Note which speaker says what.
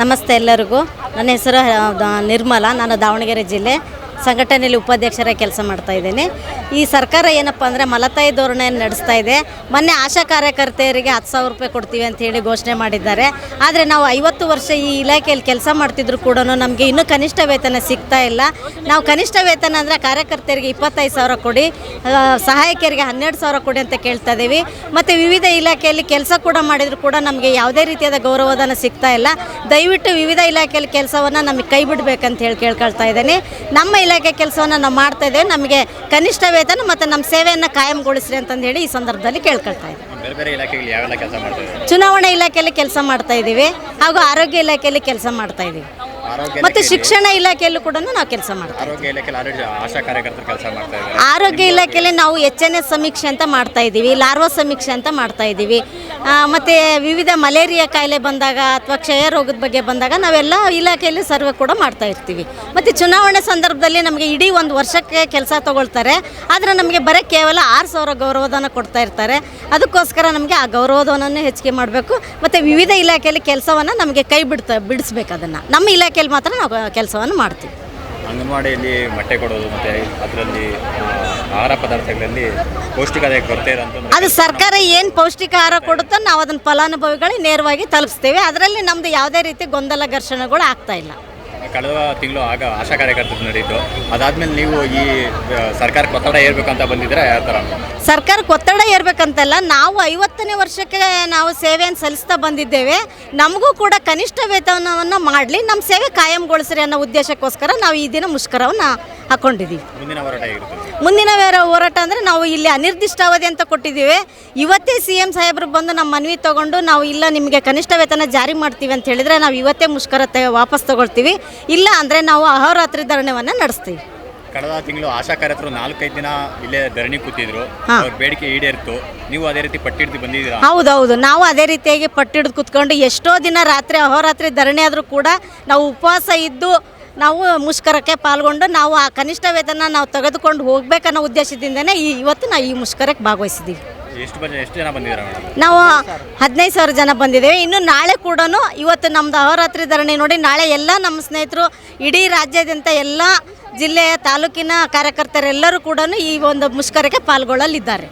Speaker 1: ನಮಸ್ತೆ ಎಲ್ಲರಿಗೂ. ನನ್ನ ಹೆಸರು ನಿರ್ಮಲಾ. ನಾನು ದಾವಣಗೆರೆ ಜಿಲ್ಲೆ. ಸಂಘಟನೆಯಲ್ಲಿ ಉಪಾಧ್ಯಕ್ಷರಾಗಿ ಕೆಲಸ ಮಾಡ್ತಾ ಇದ್ದೇನೆ. ಈ ಸರ್ಕಾರ ಏನಪ್ಪ ಅಂದರೆ ಮಲತಾಯಿ ಧೋರಣೆಯನ್ನು ನಡೆಸ್ತಾ ಇದೆ. ಮೊನ್ನೆ ಆಶಾ ಕಾರ್ಯಕರ್ತೆಯರಿಗೆ ಹತ್ತು ಸಾವಿರ ರೂಪಾಯಿ ಕೊಡ್ತೀವಿ ಅಂತ ಹೇಳಿ ಘೋಷಣೆ ಮಾಡಿದ್ದಾರೆ. ಆದರೆ ನಾವು ಐವತ್ತು ವರ್ಷ ಈ ಇಲಾಖೆಯಲ್ಲಿ ಕೆಲಸ ಮಾಡ್ತಿದ್ರು ಕೂಡ ನಮಗೆ ಇನ್ನೂ ಕನಿಷ್ಠ ವೇತನ ಸಿಗ್ತಾ ಇಲ್ಲ. ನಾವು ಕನಿಷ್ಠ ವೇತನ ಅಂದರೆ ಕಾರ್ಯಕರ್ತೆಯರಿಗೆ ಇಪ್ಪತ್ತೈದು ಸಾವಿರ ಕೊಡಿ ಸಹಾಯಕಿಯರಿಗೆ ಹನ್ನೆರಡು ಸಾವಿರ ಕೊಡಿ ಅಂತ ಕೇಳ್ತಾ ಇದ್ದೀವಿ. ಮತ್ತು ವಿವಿಧ ಇಲಾಖೆಯಲ್ಲಿ ಕೆಲಸ ಕೂಡ ಮಾಡಿದರೂ ಕೂಡ ನಮಗೆ ಯಾವುದೇ ರೀತಿಯಾದ ಗೌರವಧನ ಸಿಗ್ತಾ ಇಲ್ಲ. ದಯವಿಟ್ಟು ವಿವಿಧ ಇಲಾಖೆಯಲ್ಲಿ ಕೆಲಸವನ್ನು ನಮಗೆ ಕೈ ಬಿಡಬೇಕಂತ ಹೇಳಿ ಕೇಳ್ಕೊಳ್ತಾ ಇದ್ದೀನಿ. ನಮ್ಮ ಇಲಾಖೆ ಕೆಲಸವನ್ನು ನಾವು ಮಾಡ್ತಾ ಇದ್ದೇವೆ. ನಮಗೆ ಕನಿಷ್ಠ ವೇತನ ಮತ್ತು ನಮ್ಮ ಸೇವೆಯನ್ನು ಕಾಯಂಗೊಳಿಸ್ರಿ ಅಂತಂದು ಹೇಳಿ ಈ ಸಂದರ್ಭದಲ್ಲಿ ಕೇಳ್ಕೊಳ್ತಾ
Speaker 2: ಇದ್ದೀವಿ
Speaker 1: ಚುನಾವಣಾ ಇಲಾಖೆಯಲ್ಲಿ ಕೆಲಸ ಮಾಡ್ತಾ ಇದ್ದೀವಿ. ಹಾಗೂ ಆರೋಗ್ಯ ಇಲಾಖೆಯಲ್ಲಿ ಕೆಲಸ ಮಾಡ್ತಾ ಇದ್ದೀವಿ. ಮತ್ತು ಶಿಕ್ಷಣ ಇಲಾಖೆಯಲ್ಲೂ ಕೂಡ ನಾವು ಕೆಲಸ ಮಾಡ್ತೀವಿ
Speaker 2: ಆರೋಗ್ಯ ಇಲಾಖೆಯಲ್ಲಿ ಮಾಡ್ತಾ
Speaker 1: ಆರೋಗ್ಯ ಇಲಾಖೆಯಲ್ಲಿ ನಾವು ಎಚ್ ಎನ್ ಎಸ್ ಸಮೀಕ್ಷೆ ಅಂತ ಮಾಡ್ತಾ ಇದ್ದೀವಿ. ಲಾರ್ವಾ ಸಮೀಕ್ಷೆ ಅಂತ ಮಾಡ್ತಾ ಇದ್ದೀವಿ. ಮತ್ತೆ ವಿವಿಧ ಮಲೇರಿಯಾ ಕಾಯಿಲೆ ಬಂದಾಗ ಅಥವಾ ಕ್ಷಯ ರೋಗದ ಬಗ್ಗೆ ಬಂದಾಗ ನಾವೆಲ್ಲ ಇಲಾಖೆಯಲ್ಲಿ ಸರ್ವೆ ಕೂಡ ಮಾಡ್ತಾ ಇರ್ತೀವಿ. ಮತ್ತು ಚುನಾವಣೆ ಸಂದರ್ಭದಲ್ಲಿ ನಮಗೆ ಇಡೀ ಒಂದು ವರ್ಷಕ್ಕೆ ಕೆಲಸ ತಗೊಳ್ತಾರೆ. ಆದರೆ ನಮಗೆ ಬರೀ ಕೇವಲ ಆರು ಸಾವಿರ ಗೌರವಧನ ಕೊಡ್ತಾ ಇರ್ತಾರೆ. ಅದಕ್ಕೋಸ್ಕರ ನಮಗೆ ಆ ಗೌರವಧನವನ್ನು ಹೆಚ್ಚಿಗೆ ಮಾಡಬೇಕು. ಮತ್ತು ವಿವಿಧ ಇಲಾಖೆಯಲ್ಲಿ ಕೆಲಸವನ್ನು ನಮಗೆ ಕೈ ಬಿಡ್ತಾ, ಬಿಡಿಸ್ಬೇಕು ಅದನ್ನು. ನಮ್ಮ ಇಲಾಖೆಯಲ್ಲಿ ಮಾತ್ರ ನಾವು ಕೆಲಸವನ್ನು ಮಾಡ್ತೀವಿ.
Speaker 2: ಅಂಗನವಾಡಿಯಲ್ಲಿ ಮೊಟ್ಟೆ ಕೊಡೋದು ಮತ್ತೆ ಅದರಲ್ಲಿ ಆಹಾರ ಪದಾರ್ಥಗಳಲ್ಲಿ ಪೌಷ್ಟಿಕತೆ ಕೊರತೆ ಇರೋ
Speaker 1: ಅದು ಸರ್ಕಾರ ಏನು ಪೌಷ್ಟಿಕ ಆಹಾರ ಕೊಡುತ್ತೋ ನಾವು ಅದನ್ನು ಫಲಾನುಭವಿಗಳಿಗೆ ನೇರವಾಗಿ ತಲುಪಿಸ್ತೇವೆ. ಅದರಲ್ಲಿ ನಮ್ಮದು ಯಾವುದೇ ರೀತಿ ಗೊಂದಲ ಘರ್ಷಣೆಗಳು ಆಗ್ತಾ ಇಲ್ಲ.
Speaker 2: ಕಳೆದ ತಿಂಗಳು ಆಗ ಆಶಾ ಕಾರ್ಯಕರ್ತರು ನಡೆಯಿತು. ಅದಾದ್ಮೇಲೆ ನೀವು ಈ ಸರ್ಕಾರ ಸರ್ಕಾರಕ್ಕೆ ಒತ್ತಡ ಏರ್ಬೇಕು ಅಂತ ಬಂದಿದ್ರೆ ಯಾವ ಥರ?
Speaker 1: ಸರ್ಕಾರಕ್ಕೆ ಒತ್ತಡ ಏರ್ಬೇಕಂತಲ್ಲ, ನಾವು ಐವತ್ತನೇ ವರ್ಷಕ್ಕೆ ನಾವು ಸೇವೆಯನ್ನು ಸಲ್ಲಿಸ್ತಾ ಬಂದಿದ್ದೇವೆ. ನಮಗೂ ಕೂಡ ಕನಿಷ್ಠ ವೇತನವನ್ನು ಮಾಡಲಿ, ನಮ್ಮ ಸೇವೆ ಕಾಯಂಗೊಳಿಸ್ರಿ ಅನ್ನೋ ಉದ್ದೇಶಕ್ಕೋಸ್ಕರ ನಾವು ಈ ದಿನ ಮುಷ್ಕರವನ್ನು ಹಾಕ್ಕೊಂಡಿದ್ದೀವಿ
Speaker 2: ಮುಂದಿನ ಹೋರಾಟ ಹೇಗಿರುತ್ತೆ?
Speaker 1: ಮುಂದಿನ ವೇರ ಹೋರಾಟ ಅಂದರೆ ನಾವು ಇಲ್ಲಿ ಅನಿರ್ದಿಷ್ಟ ಅವಧಿ ಅಂತ ಕೊಟ್ಟಿದ್ದೀವಿ. ಇವತ್ತೇ ಸಿ ಎಂ ಸಾಹೇಬರು ಬಂದು ನಮ್ಮ ಮನವಿ ತಗೊಂಡು ನಾವು ಇಲ್ಲ ನಿಮಗೆ ಕನಿಷ್ಠ ವೇತನ ಜಾರಿ ಮಾಡ್ತೀವಿ ಅಂತ ಹೇಳಿದರೆ ನಾವು ಇವತ್ತೇ ಮುಷ್ಕರ ತೆ- ವಾಪಸ್ ತಗೊಳ್ತೀವಿ. ಇಲ್ಲ ಅಂದರೆ ನಾವು ಅಹೋರಾತ್ರಿ ಧರಣವನ್ನು ನಡೆಸ್ತೀವಿ.
Speaker 2: ಕಳೆದ ತಿಂಗಳು ಆಶಾ ಕಾರ್ಯಕರ್ತರು ನಾಲ್ಕೈದು ದಿನ ಇಲ್ಲೇ ಧರಣಿ ಕೂತಿದ್ರು.
Speaker 1: ಹಾ.
Speaker 2: ಅವ್ರ ಬೇಡಿಕೆ ಈಡೇರಿತು ನೀವು ಅದೇ ರೀತಿ ಪಟ್ಟಿಡ್ದು ಬಂದಿದ್ದೀರಾ?
Speaker 1: ಹೌದೌದು. ನಾವು ಅದೇ ರೀತಿಯಾಗಿ ಪಟ್ಟಿಡ್ದು ಕುತ್ಕೊಂಡು ಎಷ್ಟೋ ದಿನ ರಾತ್ರಿ ಅಹೋರಾತ್ರಿ ಧರಣಿ ಆದರೂ ಕೂಡ ನಾವು ಉಪವಾಸ ಇದ್ದು ನಾವು ಮುಷ್ಕರಕ್ಕೆ ಪಾಲ್ಗೊಂಡು ನಾವು ಆ ಕನಿಷ್ಠ ವೇತನ ನಾವು ತೆಗೆದುಕೊಂಡು ಹೋಗ್ಬೇಕನ್ನೋ ಉದ್ದೇಶದಿಂದನೇ ಈ ಇವತ್ತು ನಾವು ಈ ಮುಷ್ಕರಕ್ಕೆ ಭಾಗವಹಿಸಿದ್ದೀವಿ.
Speaker 2: ಎಷ್ಟು ಎಷ್ಟು ಜನ
Speaker 1: ನಾವು ಹದಿನೈದು ಸಾವಿರ ಜನ ಬಂದಿದ್ದೇವೆ. ಇನ್ನು ನಾಳೆ ಕೂಡ ಇವತ್ತು ನಮ್ಮದು ಅವರಾತ್ರಿ ಧರಣಿ ನೋಡಿ ನಾಳೆ ಎಲ್ಲ ನಮ್ಮ ಸ್ನೇಹಿತರು ಇಡೀ ರಾಜ್ಯಾದ್ಯಂತ ಎಲ್ಲ ಜಿಲ್ಲೆಯ ತಾಲೂಕಿನ ಕಾರ್ಯಕರ್ತರೆಲ್ಲರೂ ಕೂಡ ಈ ಒಂದು ಮುಷ್ಕರಕ್ಕೆ ಪಾಲ್ಗೊಳ್ಳಲಿದ್ದಾರೆ.